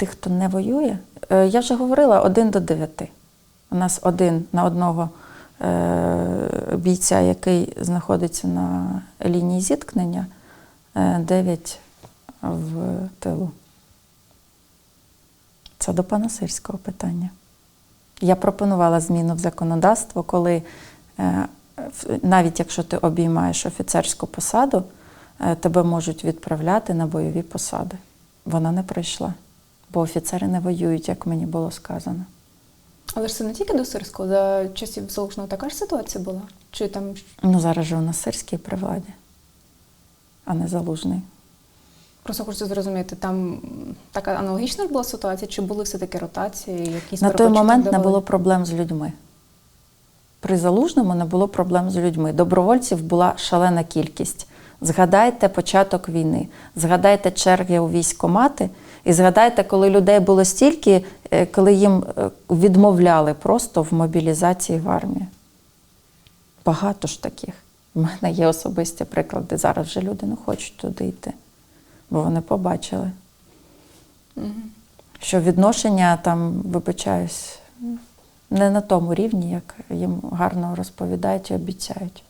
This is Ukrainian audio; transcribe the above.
тих, хто не воює, е, я вже говорила один до дев'яти. У нас один на одного е, бійця, який знаходиться на лінії зіткнення, е, дев'ять в тилу. Це до пана Сирського питання. Я пропонувала зміну в законодавство, коли навіть якщо ти обіймаєш офіцерську посаду, тебе можуть відправляти на бойові посади. Вона не пройшла, бо офіцери не воюють, як мені було сказано. Але ж це не тільки до Сирського, за часів Залужного така ж ситуація була? Чи там Ну, зараз же у нас сирський при владі, а не залужний. просто хочеться зрозуміти, там така аналогічна ж була ситуація, чи були все-таки ротації, якісь На той момент не було проблем з людьми. При залужному не було проблем з людьми. Добровольців була шалена кількість. Згадайте початок війни, згадайте черги у військкомати, і згадайте, коли людей було стільки, е, коли їм е, відмовляли просто в мобілізації в армію. Багато ж таких. У мене є особисті приклади. Зараз вже люди не хочуть туди йти, бо вони побачили Мгм. що відношення там, вибачаюсь, не на тому рівні, як їм гарно розповідають і обіцяють.